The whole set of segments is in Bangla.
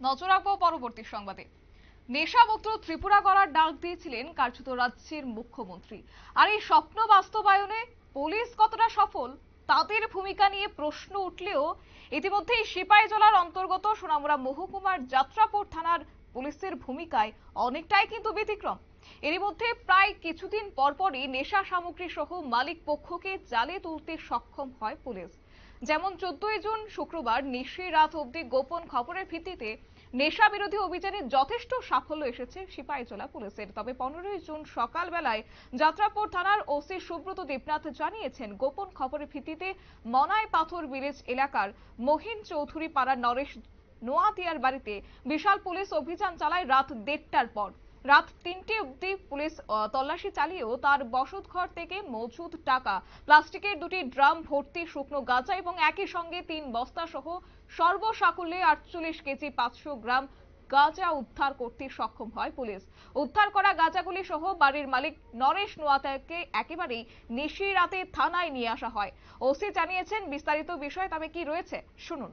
নজর রাখব পরবর্তী সংবাদে। নেশামুক্ত ত্রিপুরা করার ডাক দিয়েছিলেন কার্যত রাজ্যের মুখ্যমন্ত্রী। আর এই স্বপ্ন বাস্তবায়নে পুলিশ কতটা সফল, তাদের ভূমিকা নিয়ে প্রশ্ন উঠলেও ইতিমধ্যেই সিপাহীজলার অন্তর্গত সোনামুড়া মহকুমার যাত্রাপুর থানার পুলিশের ভূমিকায় অনেকটাই কিন্তু ব্যতিক্রম। এরই মধ্যে প্রায় কিছুদিন পরপরই নেশা সামগ্রী সহ মালিক পক্ষকে জালে তুলতে সক্ষম হয় পুলিশ। যেমন চোদ্দই জুন শুক্রবার নিশি রাত অবধি গোপন খবরের ভিত্তিতে নেশা বিরোধী অভিযানে যথেষ্ট সাফল্য এসেছে সিপাহীজলা পুলিশের। তবে পনেরোই জুন সকালবেলায় যাত্রাপুর থানার ওসি সুব্রত দেবনাথ জানিয়েছেন, গোপন খবরের ভিত্তিতে মনাই পাথর ভিলেজ এলাকার মহিন চৌধুরী পাড়ার নরেশ নোয়াতিয়ার বাড়িতে বিশাল পুলিশ অভিযান চালায় রাত দেড়টার পর। রাত তিনটে অবধি পুলিশ তল্লাশি চালিয়েও তার বসত ঘর থেকে মজুদ টাকা, প্লাস্টিকের দুটি ড্রাম ভর্তি শুকনো গাঁজা এবং একই সঙ্গে তিন বস্তা সহ সর্বসাকুল্যে আটচল্লিশ কেজি পাঁচশো গ্রাম গাঁজা উদ্ধার করতে সক্ষম হয় পুলিশ। উদ্ধার করা গাঁজাগুলি সহ বাড়ির মালিক নরেশ নোয়াতাকে একেবারেই নিশি রাতে থানায় নিয়ে আসা হয়। ওসি জানিয়েছেন, বিস্তারিত বিষয় তবে কি রয়েছে? শুনুন।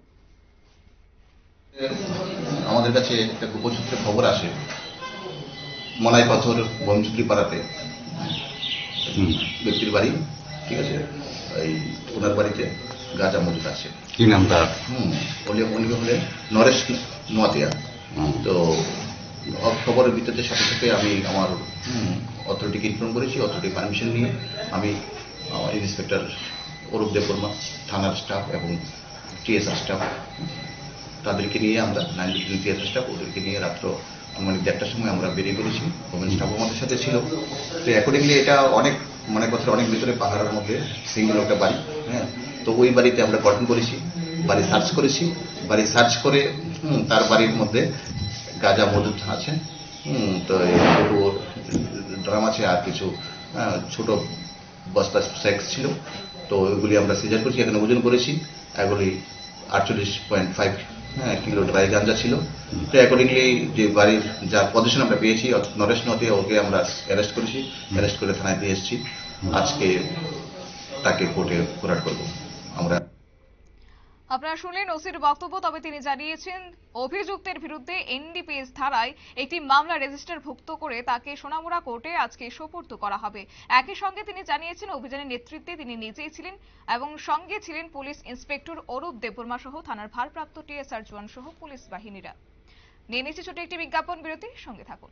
আমাদের কাছে একটা গোপন খবর আসে মলাই পাথর বংশী পাড়াতে ব্যক্তির বাড়ি ঠিক আছে? এই ওনার বাড়িতে গাঁজা মজুদ আছে। কি নাম তার? হুম উনি উনি হলেন নরেশ নোয়াতিয়া। তো খবরের ভিত্তিতে সাথে সাথে আমি আমার অথরিটিকে ইনফর্ম করেছি অথরিটি পারমিশন নিয়ে আমি ইন্সপেক্টর অরূপ দেববর্মা থানার স্টাফ এবং টিএসআর স্টাফ তাদেরকে নিয়ে আমরা নাইন ডিভিশন টিএসআর স্টাফ ওদেরকে নিয়ে রাত্র মানে দেড়টার সময় আমরা বেরিয়ে পড়েছি। ওমেন স্টাফ আমাদের সাথে ছিল। তো অ্যাকর্ডিংলি এটা অনেক মানে কথা অনেক ভিতরে পাহাড়ের মধ্যে সিঙ্গেল একটা বাড়ি হ্যাঁ? তো ওই বাড়িতে আমরা গঠন করেছি বাড়ি সার্চ করেছি। বাড়ি সার্চ করে তার বাড়ির মধ্যে গাঁজা মজুদ আছে তো এই দুটো ড্রাম আছে আর কিছু আহ, ছোট বস্তা সেক্স ছিল। তো ওইগুলি আমরা সিজার করেছি এখানে ওজন করেছি। এগুলি আটচল্লিশ point five kilo dry ganja ছিল। তো অ্যাকর্ডিংলি যে বাড়ির যা পজিশন আমরা পেয়েছি নরেশ নদী, ওকে আমরা অ্যারেস্ট করেছি। অ্যারেস্ট করে থানায় দিয়ে এসেছি। আজকে তাকে কোর্টে ফোরাট করব। আমরা আপনারা শুনলেন ওসির বক্তব্য, তবে তিনি জানিয়েছেন, অভিযুক্তের বিরুদ্ধে এনডিপিএস ধারায় একটি মামলা রেজিস্টারভুক্ত করে তাকে সোনামুড়া কোর্টে আজকে সোপর্দ করা হবে। একই সঙ্গে তিনি জানিয়েছেন, অভিযানের নেতৃত্বে তিনি নিজেই ছিলেন এবং সঙ্গে ছিলেন পুলিশ ইন্সপেক্টর অরূপ দেববর্মা সহ থানার ভারপ্রাপ্ত টিএসআর জওয়ান সহ পুলিশ বাহিনীরা। নিয়ে নিচ্ছে ছোট একটি বিজ্ঞাপন বিরতি সঙ্গে থাকুন।